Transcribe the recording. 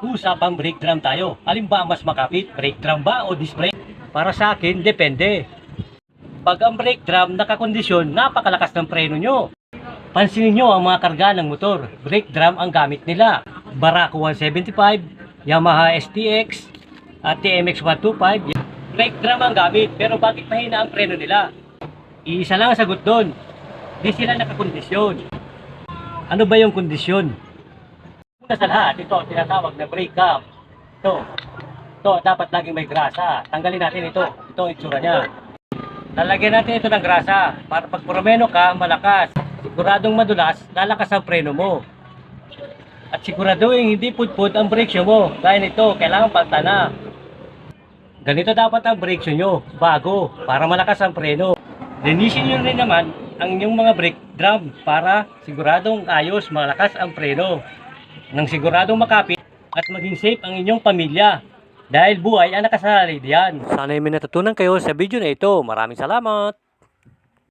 Usapang brake drum tayo. Alin ba mas makapit? Brake drum ba o disc brake? Para sa akin, depende. Pag ang brake drum nakakondisyon, napakalakas ng preno nyo. Pansinin nyo ang mga karga ng motor. Brake drum ang gamit nila. Barako 175, Yamaha STX, at TMX 125. Brake drum ang gamit, pero bakit mahina ang preno nila? Iisa lang ang sagot doon. Di sila nakakondisyon. Ano ba yung kondisyon? Sa lahat, ito, tinatawag na brake cam. Ito. Ito, dapat laging may grasa. Tanggalin natin ito. Ito ang itsura niya. Lalagyan natin ito ng grasa para pag puromeno ka, malakas. Siguradong madulas, lalakas ang preno mo. At siguraduhin hindi pudpud ang brake shoe mo. Gaya nito, kailangan pagtana. Ganito dapat ang brake shoe nyo, bago, para malakas ang preno. Linisin nyo rin naman ang inyong mga brake drum para siguradong ayos, malakas ang preno. Nang siguradong makapit at maging safe ang inyong pamilya. Dahil buhay ang nakasalalay diyan. Sana may natutunan kayo sa video na ito. Maraming salamat!